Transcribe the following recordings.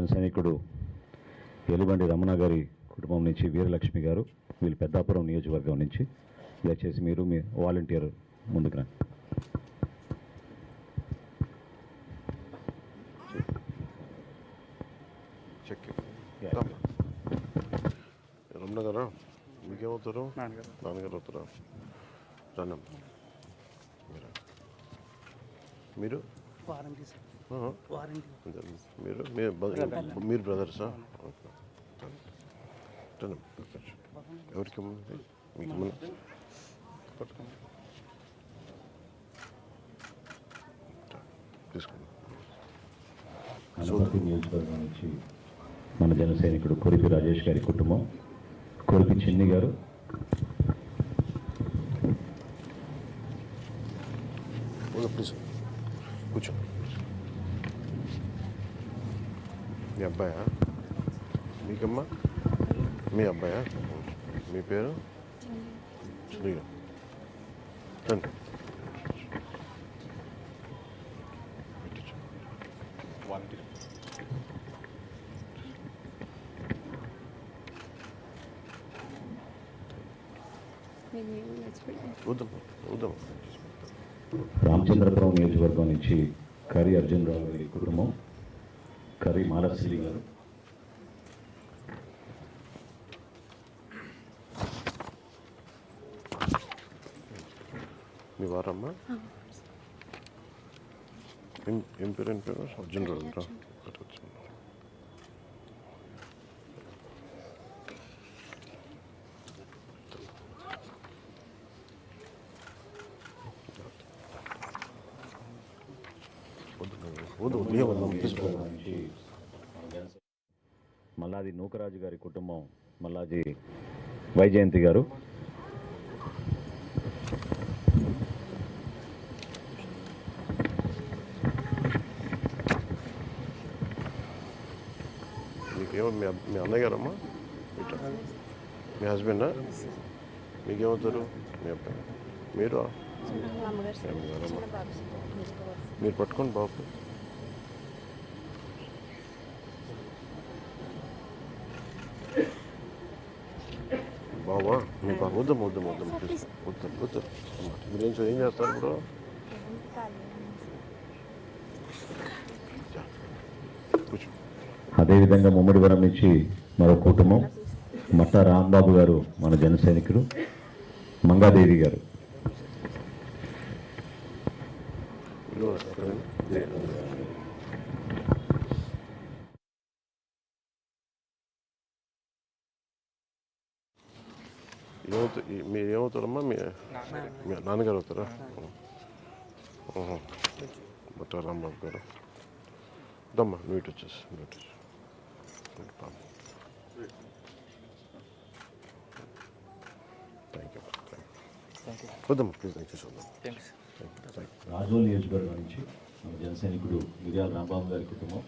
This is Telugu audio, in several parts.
జన సైనికుడు ఎలుబండి రమణ గారి కుటుంబం నుంచి వీరలక్ష్మి గారు వీళ్ళు పెద్దాపురం నియోజకవర్గం నుంచి. దయచేసి మీరు మీ వాలంటీర్ ముందుకు రండి. చెక్ రమణ గారా మీకేమవుతారు? నాన్నగారు. నాన్నగారు అవుతారా? రండి మీరా? మీరు? Warranty sir. మీరు మీరు బ్రదర్సా. ఎవరికి? మీకు అనపర్తి నియోజకవర్గం నుంచి మన జన సైనికుడు కొరిపి రాజేష్ గారి కుటుంబం. కొరిపి చిన్ని గారు. కూర్చో. మీ అబ్బాయా? మీకమ్మా? మీ అబ్బాయా? మీ పేరు? రండి. వద్దమ్మా రామచంద్రపురం నియోజకవర్గం నుంచి కరి అర్జున్ రావు గారి కుటుంబం కరి మాలశ్రీ గారు మీ వారమ్మా ఏం ఏం పేరు ఏం పేరు అర్జున్ రావు రా. అటు వచ్చింది. వద్దు, వద్దు, వద్దు, ఏ వద్దు, తీసుకో. నుంచి మల్లాది నూకరాజు గారి కుటుంబం మల్లాజీ వైజయంతి గారు. మీకేమో మీ మీ అన్నయ్య గారమ్మా మీ హస్బెండా? మీకేమవుతారు? మీ అబ్బాయి? మీరు? మీరు పట్టుకోండి బాబు బాబా మీ బాబు వద్దాం వద్దాం వద్దాం వద్దాం వద్దాం మీరు ఏం ఏం చేస్తారు ఇప్పుడు అదేవిధంగా ముమ్మడివరం నుంచి మరో కుటుంబం మట్ట రాంబాబు గారు మన జన సైనికుడు మంగాదేవి గారు. ఏమవుతా మీరు ఏమవుతారమ్మా మీ మీ నాన్నగారు అవుతారా ఓహో. బట్ట రాంబాబు గారు దమ్మా ఇటు వచ్చేసి పాపం. థ్యాంక్ యూ థ్యాంక్ యూ వద్దమ్మా please thank you thank you Razole నియోజకవర్గం నుంచి మన జన సైనికుడు మిర్యాల రాంబాబు గారి కుటుంబం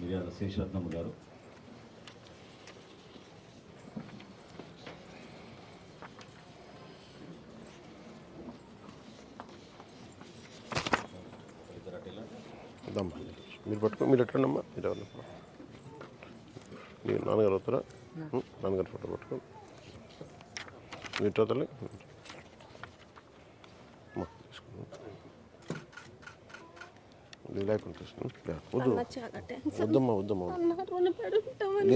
మిర్యాల శేషరత్నమ్మ గారు. దమ్మా మీరు పట్టుకో మీరు ఎట్లండి అమ్మా మీరు ఎవరు? మీరు నాన్నగారు అవుతారా నాన్నగారు ఫోటో పట్టుకో. మీరు ఇట్లా తల్లి అమ్మా తీసుకో తీసుకుని యా, వద్దు. వద్దమ్మా వద్దమ్మా.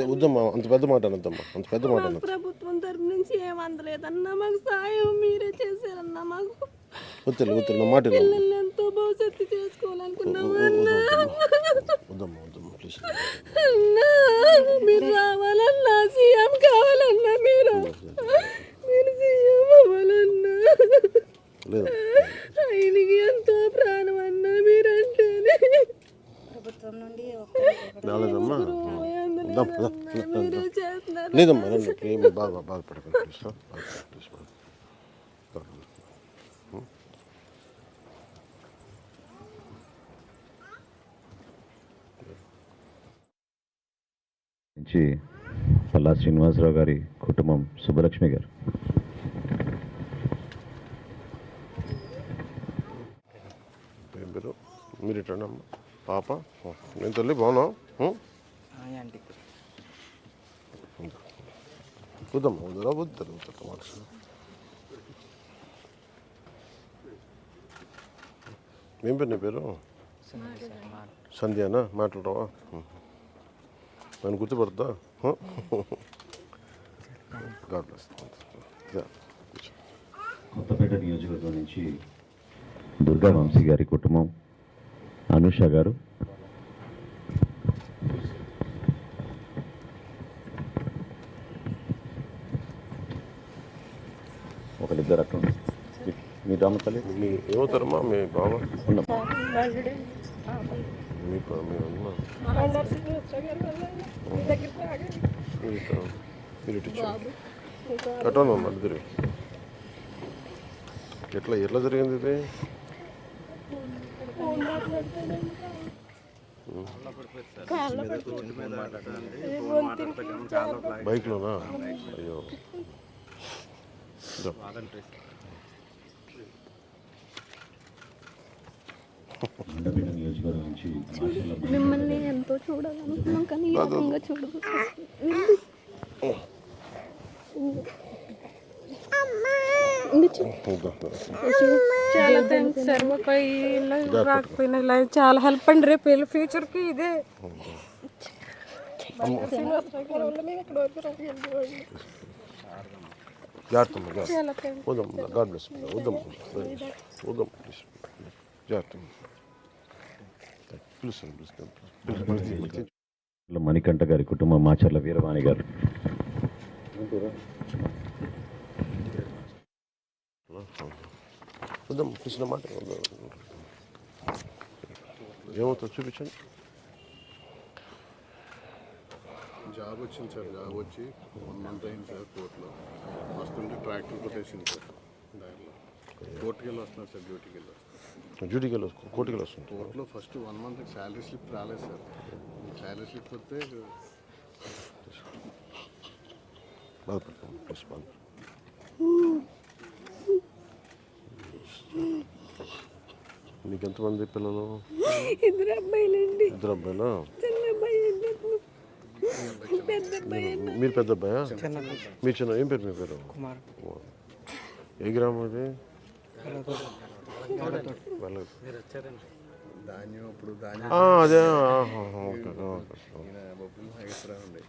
వద్దమ్మా అంత పెద్ద మాట అనొద్దమ్మా అంత పెద్ద మాట ప్రభుత్వం తరపు నుంచి ఏం అందలేదన్నా మాకు సాయం మీరే చేశారన్నా మాకు వద్దు వద్దు నా మాట ఎంతో భవిష్యత్తు చేసుకోవాలనుకున్నాం అన్నా. వద్దమ్మా వద్దమ్మా ప్లీజ్ అన్నా మీరు రావాలన్నా సీఎం కావాలన్నా మీరు మీరు సీఎం అవ్వాలన్నా. లేదు. ఆయనకి ఎంతో ప్రాణం అన్నా మీరంటేనే. ప్రభుత్వం నుండి రాలేదమ్మా. లేదమ్మా ఏమి బాగా బాధపడకండి పల్లా శ్రీనివాసరావు గారి కుటుంబం సుబ్బలక్ష్మి గారు ఏం పేరు మీరు అమ్మ. పాప నేను తల్లి బాగున్నావు? వద్దురా మాట. ఏం పేరు నీ పేరు? సంధ్యానా? మాట్లాడవా నన్ను గుర్తుపడతా గాడ్ బ్లెస్ కొత్తపేట నియోజకవర్గం నుంచి దుర్గా వంశీ గారి కుటుంబం అనుష గారు. ఒకరిద్దరు అట్లా. మీ- మీ రామ తల్లి మీ ఏమవుతారమ్మా మీ ఉన్నాం మీరు మీరు తిరిగి. ఎట్లా ఎట్లా జరిగింది ఇది? బైక్లోనా? అయ్యో. మిమ్మల్ని ఎంతో చూడాలనుకున్నాం కానీ ఈ రకంగా చూడదు. చాలా థ్యాంక్స్ సార్ మాకు ఇలా రాకపోయినా ఇలా చాలా హెల్ప్ అండి రేపు వీళ్ళ ఫ్యూచర్కి ఇదే. జాగ్రత్త అమ్మా, జాగ్రత్త. వద్దాం గాడ్ బ్లెస్ వద్దాం వద్దాం ప్లీజ్ జాగ్రత్త పిలుస్తాను పిలుస్తాను. మణికంఠ గారి కుటుంబం మాచర్ల వీరవాణి గారు. వద్దాం పిలిచిన మాట. ఏమవుతుందో చూపించండి జాబ్ వచ్చింది సార్ జాబ్ వచ్చి వన్ మంత్ అయింది సార్ కోర్టులో వస్తుంటే ట్రాక్టర్ కొట్టేసింది సార్ దారిలో కోర్టుకి వెళ్ళి వస్తున్నారు సార్ డ్యూటీకి వెళ్ళి వస్తున్నారు డ్యూటీకి వెళ్ళి వస్తుంది కోర్టుకి వెళ్ళి వస్తుంది కోర్టులో first one month salary slip రాలేదు సార్ శాలరీ స్లిప్ వస్తే బాధపడతాం నీకు ఎంతమంది పిల్లలు? ఇద్దరు అబ్బాయిలండి. ఇద్దరు అబ్బాయిలా? మీరు పెద్ద అబ్బాయా. మీ చిన్న ఏం పేరు మీ పేరు? ఏ గ్రామం అది? వెళ్ళదు. ధాన్యం అప్పుడు ధాన్యం. ఆ, అదే ఆహా, ఓకే ఓకే ఈయన బొబ్బులు నాగేశ్వరరావు ఉండే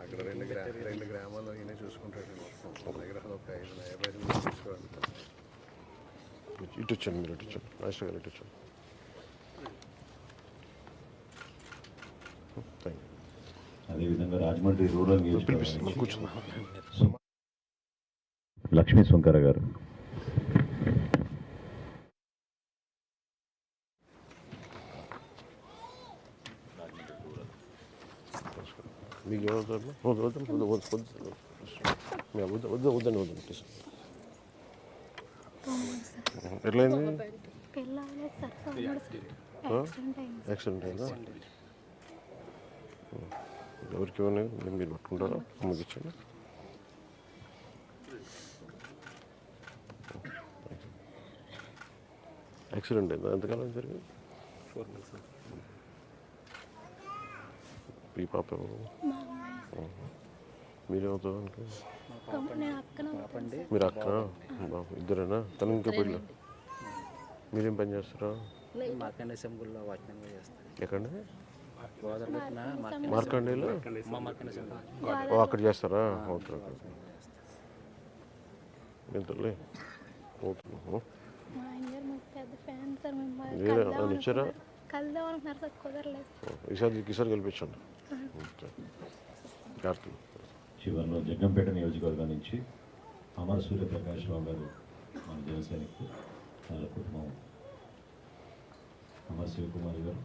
అక్కడ రెండు గ్రా రెండు గ్రామాలు ఈయన చూసుకుంటాడు. మొత్తం దగ్గర ఒక ఐదు చూసుకోవాలి ఇటు వచ్చాను మీరు ఇటు వచ్చాను మాస్టర్ గారు ఇటు వచ్చాను థ్యాంక్ యూ అదేవిధంగా రాజమండ్రి రూరల్ లక్ష్మీ సుంకర గారు మీకు ఏమవుతుంది వద్దు వద్దు వద్దు వద్దు వద్దు మీ వద్దు వద్దు వద్దండి వద్దండి ప్లీజ్ ఎట్లయింది? యాక్సిడెంట్ అయింది. అయిందా? ఎవరికి ఇవ్వని? మీరు పట్టుకుంటారా? అమ్మకి ఇచ్చండి యాక్సిడెంట్ అయిందా? ఎంతకాలం జరిగింది? ఫోర్ మంత్స్ ఈ పాప ఎవరు? మీరేమవుతారు మీరు అక్క బాబు ఇద్దరేనా? తను ఇంకా పెళ్ళి. మీరేం పని చేస్తారా? మార్కండే సెంబుల్లో వాచ్మెన్గా చేస్తాను ఎక్కడ మార్కండేలో? ఓ అక్కడ చేస్తారా? ఓకే ఓకే ఎంతలే ఈసారి. చివరిలో జగ్గంపేట నియోజకవర్గం నుంచి అమర సూర్యప్రకాష్ రావు గారు మన జనసైనికులు వాళ్ళ కుటుంబం. అమర్ శివకుమార్ గారు.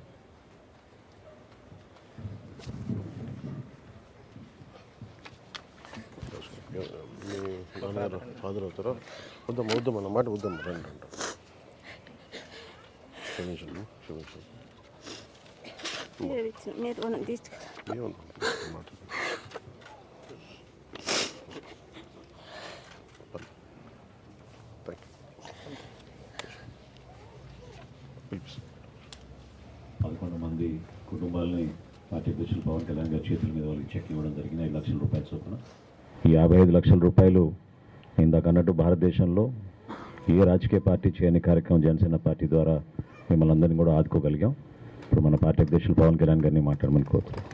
నాన్నగారు ఫాదర్ అవుతారా? వద్దమ్మా వద్దమ్మా నా మాట వద్దమ్మా రండి రండి. క్షమించండి క్షమించండి. మీరు తీసుకు ఏమన్నా మాట థ్యాంక్ యూ పదకొండు మంది కుటుంబాలని పార్టీ అధ్యక్షులు పవన్ కళ్యాణ్ గారి చేతుల మీద వాళ్ళకి చెక్ ఇవ్వడం జరిగిన ఐదు లక్షల రూపాయల చొప్పున పద్దెనిమిది లక్షల రూపాయలు ఇందాక అన్నట్టు భారతదేశంలో ఏ రాజకీయ పార్టీ చేయని కార్యక్రమం జనసేన పార్టీ ద్వారా మిమ్మల్ని అందరినీ కూడా ఆదుకోగలిగాం. ఇప్పుడు మన పార్టీ అధ్యక్షులు పవన్ కళ్యాణ్ గారిని మాట్లాడమని కోరుతున్నాం.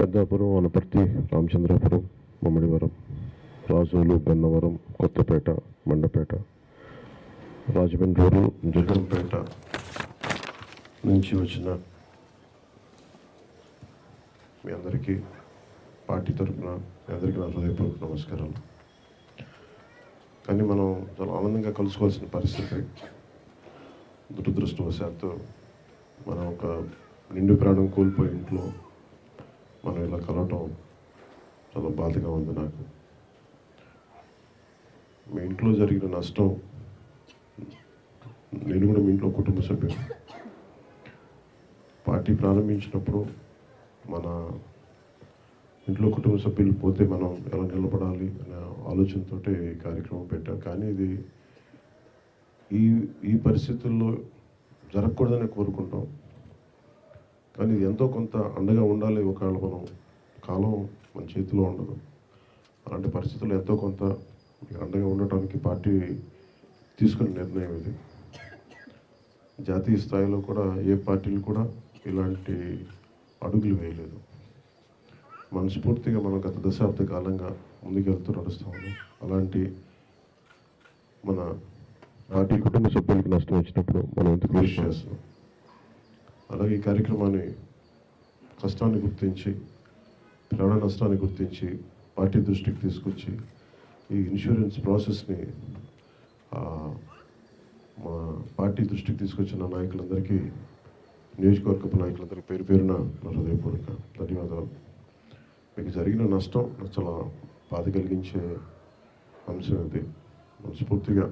పెద్దాపురం వనపర్తి రామచంద్రాపురం. మమ్మడివరం రాజోలు గన్నవరం కొత్తపేట మండపేట రాజమండ్రి జగన్పేట నుంచి వచ్చిన మీ అందరికీ పార్టీ తరఫున మీ అందరికీ నా హృదయపూర్వక నమస్కారాలు. కానీ మనం చాలా ఆనందంగా కలుసుకోవాల్సిన పరిస్థితి దురదృష్టవశాత్తు మనం ఒక నిండు ప్రాణం కోల్పోయి ఇంట్లో మనం ఇలా కలవటం చాలా బాధగా ఉంది నాకు. మీ ఇంట్లో జరిగిన నష్టం నేను కూడా మీ ఇంట్లో కుటుంబ సభ్యులు పార్టీ ప్రారంభించినప్పుడు మన ఇంట్లో కుటుంబ సభ్యులు పోతే మనం ఎలా నిలబడాలి అనే ఆలోచనతో ఈ కార్యక్రమం పెట్టాం. కానీ ఇది ఈ ఈ పరిస్థితుల్లో జరగకూడదని కోరుకుంటాం. కానీ ఇది ఎంతో కొంత అండగా ఉండాలి. ఒకవేళ మనం కాలం మన చేతిలో ఉండదు. అలాంటి పరిస్థితుల్లో ఎంతో కొంత మీకు అండగా ఉండటానికి పార్టీ తీసుకున్న నిర్ణయం ఇది. జాతీయ స్థాయిలో కూడా ఏ పార్టీలు కూడా ఇలాంటి అడుగులు వేయలేదు. మనస్ఫూర్తిగా మనం గత దశాబ్ద కాలంగా ముందుకెళ్తూ నడుస్తూ ఉన్నాం. అలాంటి మన పార్టీ కుటుంబ సభ్యులకు నష్టం వచ్చినప్పుడు మనం ఎంత కృషి చేస్తున్నాం. అలాగే ఈ కార్యక్రమాన్ని కష్టాన్ని గుర్తించి ప్రాణ నష్టాన్ని గుర్తించి పార్టీ దృష్టికి తీసుకొచ్చి ఈ ఇన్సూరెన్స్ ప్రాసెస్ని మా పార్టీ దృష్టికి తీసుకొచ్చిన నాయకులందరికీ నియోజకవర్గపు నాయకులందరికీ పేరు పేరున నా హృదయపూర్వక ధన్యవాదాలు. మీకు జరిగిన నష్టం చాలా బాధ కలిగించే అంశం ఇది. మనస్ఫూర్తిగా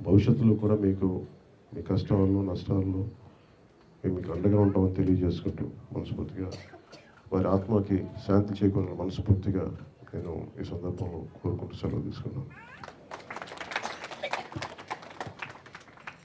భవిష్యత్తులో కూడా మీకు మీ కష్టాల్లో నష్టాల్లో మేము మీకు అండగా ఉంటామని తెలియజేసుకుంటూ మనస్ఫూర్తిగా వారి ఆత్మకి శాంతి చేకూరాలని మనస్ఫూర్తిగా నేను ఈ సందర్భంలో కోరుకుంటూ సెలవు తీసుకున్నాను.